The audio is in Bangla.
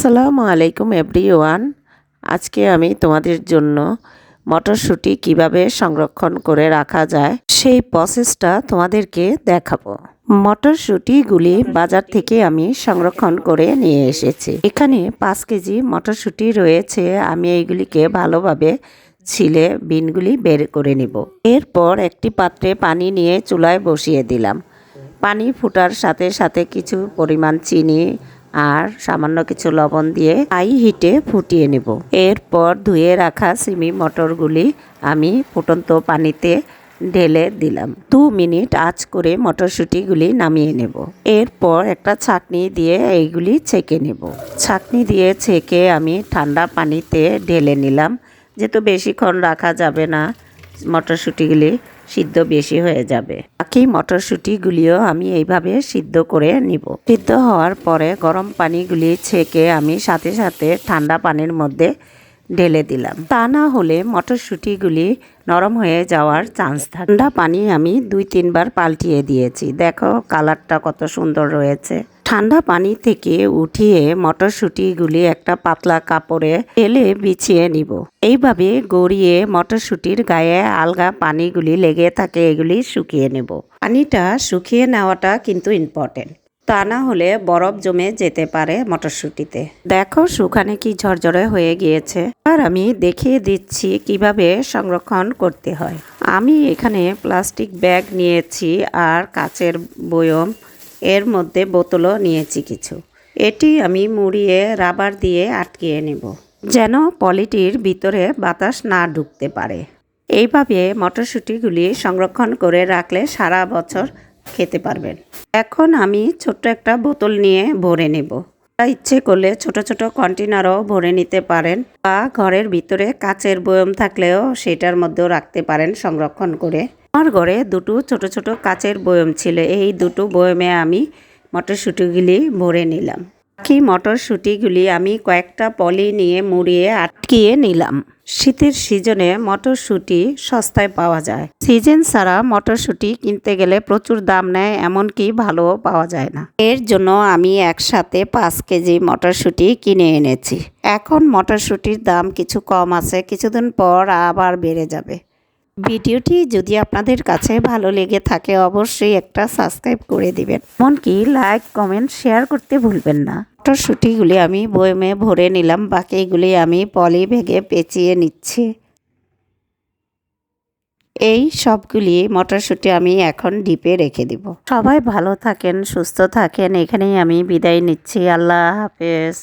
আসসালামু আলাইকুম এভরি ওয়ান আজকে আমি তোমাদের জন্য মটরশুঁটি কীভাবে সংরক্ষণ করে রাখা যায় সেই প্রসেসটা তোমাদেরকে দেখাবো। মটরশুঁটিগুলি বাজার থেকে আমি সংরক্ষণ করে নিয়ে এসেছি। এখানে পাঁচ কেজি মটরশুঁটি রয়েছে। আমি এইগুলিকে ভালোভাবে ছিলে বিনগুলি বের করে নিব। এরপর একটি পাত্রে পানি নিয়ে চুলায় বসিয়ে দিলাম। পানি ফুটার সাথে সাথে কিছু পরিমাণ চিনি আর সামান্য কিছু লবণ দিয়ে হাই হিটে ফুটিয়ে নেব। এরপর ধুয়ে রাখা সিমি মটরগুলি আমি ফুটন্ত পানিতে ঢেলে দিলাম। দু মিনিট আঁচ করে মটরশুঁটিগুলি নামিয়ে নেব। এরপর একটা ছাকনি দিয়ে এইগুলি ছেঁকে নেব। ছাকনি দিয়ে ছেঁকে আমি ঠান্ডা পানিতে ঢেলে নিলাম। যেহেতু বেশিক্ষণ রাখা যাবে না মটরশুঁটিগুলি সিদ্ধ বেশি হয়ে যাবে। বাকি মটরশুঁটিগুলিও আমি এইভাবে সিদ্ধ করে নিব। সিদ্ধ হওয়ার পরে গরম পানিগুলি ছেঁকে আমি সাথে সাথে ঠান্ডা পানির মধ্যে ঢেলে দিলাম। তা না হলে মটরশুঁটিগুলি নরম হয়ে যাওয়ার চান্স থাকে। ঠান্ডা পানি আমি দুই তিনবার পাল্টিয়ে দিয়েছি। দেখো কালারটা কত সুন্দর রয়েছে। ঠান্ডা পানি থেকে উঠিয়ে মটরশুঁটিগুলি একটা পাতলা কাপড়ে ঢেলে বিছিয়ে নিব। এইভাবে গড়িয়ে মটরশুঁটির গায়ে আলগা পানিগুলি লেগে থাকে, এগুলি শুকিয়ে নেব। পানিটা শুকিয়ে নেওয়াটা কিন্তু ইম্পর্টেন্ট তা না হলে বরফ জমে যেতে পারে মটরশুঁটিতে। দেখো শুকানে কি ঝরঝরে হয়ে গিয়েছে। আর আমি দেখিয়ে দিচ্ছি কীভাবে সংরক্ষণ করতে হয়। আমি এখানে প্লাস্টিক ব্যাগ নিয়েছি আর কাচের বয়ম, এর মধ্যে বোতলও নিয়েছি কিছু। এটি আমি মুড়িয়ে রাবার দিয়ে আটকিয়ে নেব, যেন পলিটির ভিতরে বাতাস না ঢুকতে পারে। এইভাবে মটরশুঁটিগুলি সংরক্ষণ করে রাখলে সারা বছর খেতে পারবেন। এখন আমি ছোট্ট একটা বোতল নিয়ে ভরে নেব। ইচ্ছে করলে ছোট ছোট কন্টেনারও ভরে নিতে পারেন বা ঘরের ভিতরে কাচের বয়ম থাকলেও সেটার মধ্যেও রাখতে পারেন সংরক্ষণ করে। আমার ঘরে দুটো ছোট ছোট কাচের বয়ম ছিল। এই দুটো বয়মে আমি মটরশুঁটিগুলি ভরে নিলাম। বাকি মটরশুঁটিগুলি আমি কয়েকটা পলি নিয়ে মুড়িয়ে আটকিয়ে নিলাম। শীতের সিজনে মটরশুঁটি সস্তায় পাওয়া যায়। সিজন ছাড়া মটরশুঁটি কিনতে গেলে প্রচুর দাম নেয়, এমনকি ভালোও পাওয়া যায় না। এর জন্য আমি একসাথে পাঁচ কেজি মটরশুঁটি কিনে এনেছি। এখন মটরশুঁটির দাম কিছু কম আছে, কিছুদিন পর আবার বেড়ে যাবে। ভিডিওটি যদি আপনাদের কাছে ভালো লেগে থাকে, অবশ্যই একটা সাবস্ক্রাইব করে দিবেন। এমনকি লাইক, কমেন্ট, শেয়ার করতে ভুলবেন না। মটরশুঁটিগুলি আমি বয়মে ভরে নিলাম, বাকিগুলি আমি পলি ভেগে পেঁচিয়ে নিচ্ছি। এই সবগুলি মটরশুঁটি আমি এখন ডিপে রেখে দিব। সবাই ভালো থাকেন, সুস্থ থাকেন, এখানেই আমি বিদায় নিচ্ছি। আল্লাহ হাফেজ।